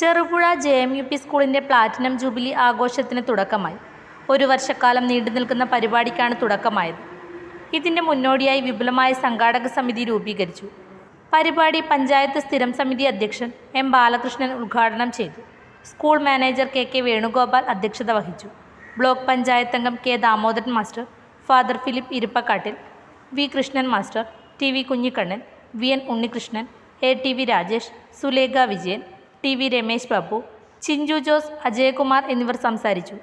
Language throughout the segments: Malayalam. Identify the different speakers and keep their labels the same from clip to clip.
Speaker 1: ജെ എം യു പി സ്കൂളിന്റെ പ്ലാറ്റിനം ജൂബിലി ആഘോഷത്തിന് തുടക്കമായി. ഒരു വർഷക്കാലം നീണ്ടു നിൽക്കുന്ന പരിപാടിക്കാണ് തുടക്കമായത്. ഇതിന്റെ മുന്നോടിയായി വിപുലമായ സംഘാടക സമിതി രൂപീകരിച്ചു. പരിപാടി പഞ്ചായത്ത് സ്ഥിരം സമിതി അധ്യക്ഷൻ എം ബാലകൃഷ്ണൻ ഉദ്ഘാടനം ചെയ്തു. School manager K K Venugopal അധ്യക്ഷത വഹിച്ചു. ബ്ലോക്ക് പഞ്ചായത്ത് അംഗം K Damodaran master father Philip Iruppakkattil V Krishnan master T V Kunhikannan V N Unnikrishnan A T V Rajesh Sulekha Vijayan T V Ramesh Babu Chinchu Jose Ajayakumar എന്നിവർ സംസാരിച്ചു.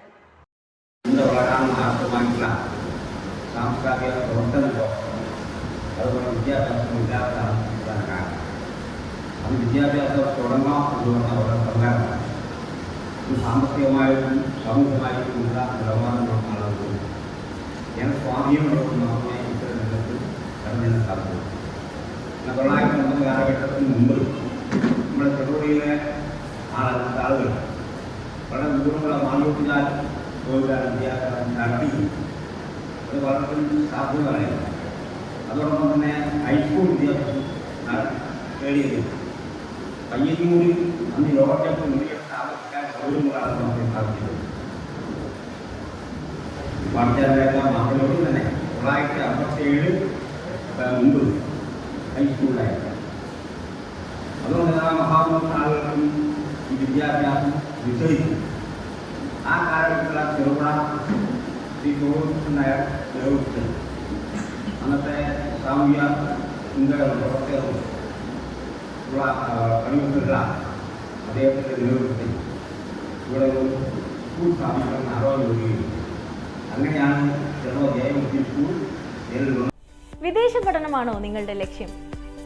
Speaker 2: സാമ്പത്തികമായിട്ടും സാമൂഹികമായിട്ടും ഉള്ള നിലവാരമാണ് ആളുകൾ ഞാൻ സ്വാധീനമുള്ളത് മാത്രമേ ഇത്തരം രംഗത്ത് കടന്നു സാധിക്കും. തൊള്ളായിരത്തി അമ്പത് കാലഘട്ടത്തിന് മുമ്പ് നമ്മുടെ ചെറുപുഴയിലെ ആളുകൾ. ആളുകൾ വളരെ മാനൂട്ടിനാൽ പോയിട്ടാണ് വിദ്യാഭ്യാസം നടത്തി അത് വളരെ സാധ്യതകളായി അതോടൊപ്പം തന്നെ ഹൈസ്കൂൾ വിദ്യാഭ്യാസം നട- നേടിയത് പയ്യന്നൂരിൽ അന്ന് ലോകത്തെ മുന്നിൽ സ്ഥാപിക്കാൻ സൗകര്യങ്ങളാണ് നമുക്ക് സാധിച്ചത്. വാർത്തയിലേക്ക മക്കളോട് തന്നെ. തൊള്ളായിരത്തി അമ്പത്തേഴ് മുമ്പ് ഹൈസ്കൂളിലായിരുന്നു ആളുകൾക്കും ഈ വിദ്യാഭ്യാസം നിശ്ചയിക്കും ആ കാലഘട്ടത്തിലെ ചെറുപുഴ ശ്രീ അന്നത്തെ സാമൂഹ്യ ചിന്തകളും പ്രവർത്തകരും ഉള്ള പണിമുട്ടുള്ള അദ്ദേഹത്തിന്റെ നേതൃത്വത്തിൽ ഇവിടെ ഒരു സ്കൂൾ സ്ഥാപിക്കണം ആലോചന അങ്ങനെയാണ് ചെറുപ ജയമുഖി സ്കൂൾ നേരിടുന്നത്
Speaker 3: വിദേശ പഠനമാണോ നിങ്ങളുടെ ലക്ഷ്യം?